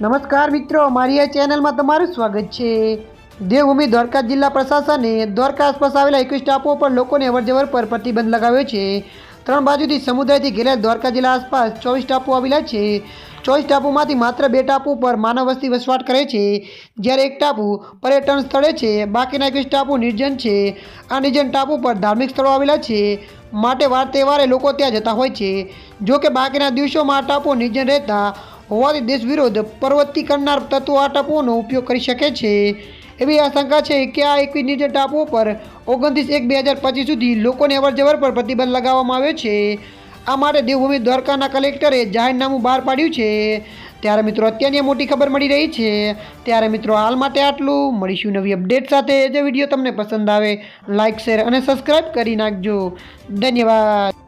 નમસ્કાર મિત્રો, મારી આ ચેનલમાં તમારું સ્વાગત છે. દેવભૂમિ દ્વારકા જિલ્લા પ્રશાસને દ્વારકા આસપાસ આવેલા એકવીસ ટાપુઓ પર લોકોને અવરજવર પર પ્રતિબંધ લગાવ્યો છે. ત્રણ બાજુથી સમુદ્રથી ઘેરાયેલ દ્વારકા જિલ્લા આસપાસ ચોવીસ ટાપુ આવેલા છે. ચોવીસ ટાપુમાંથી માત્ર બે ટાપુ પર માનવ વસ્તી વસવાટ કરે છે. જ્યારે એક ટાપુ પર્યટન સ્થળે છે, બાકીના એકવીસ ટાપુ નિર્જન છે. આ નિર્જન ટાપુ પર ધાર્મિક સ્થળો આવેલા છે. માટે વાર તહેવારે લોકો ત્યાં જતા હોય છે. જો કે બાકીના દિવસોમાં આ ટાપુ નિર્જન રહેતા હોવાથી દેશ વિરોધ પ્રવૃત્તિ કરનાર તત્વો આ ટાપુઓનો ઉપયોગ કરી શકે છે. એવી આશંકા છે કે આ એકવીસ નિર્જન ટાપુઓ પર ઓગણત્રીસ એક બે હજાર પચીસ સુધી લોકોની અવરજવર પર પ્રતિબંધ લગાવવામાં આવ્યો છે. આ માટે દેવભૂમિ દ્વારકાના કલેક્ટરે જાહેરનામું બહાર પાડ્યું છે. ત્યારે મિત્રો, અત્યારની મોટી ખબર મળી રહી છે. ત્યારે મિત્રો, હાલ માટે આટલું. મળીશું નવી અપડેટ સાથે. જે વીડિયો તમને પસંદ આવે લાઇક શેર અને સબસ્ક્રાઈબ કરી નાખજો. ધન્યવાદ.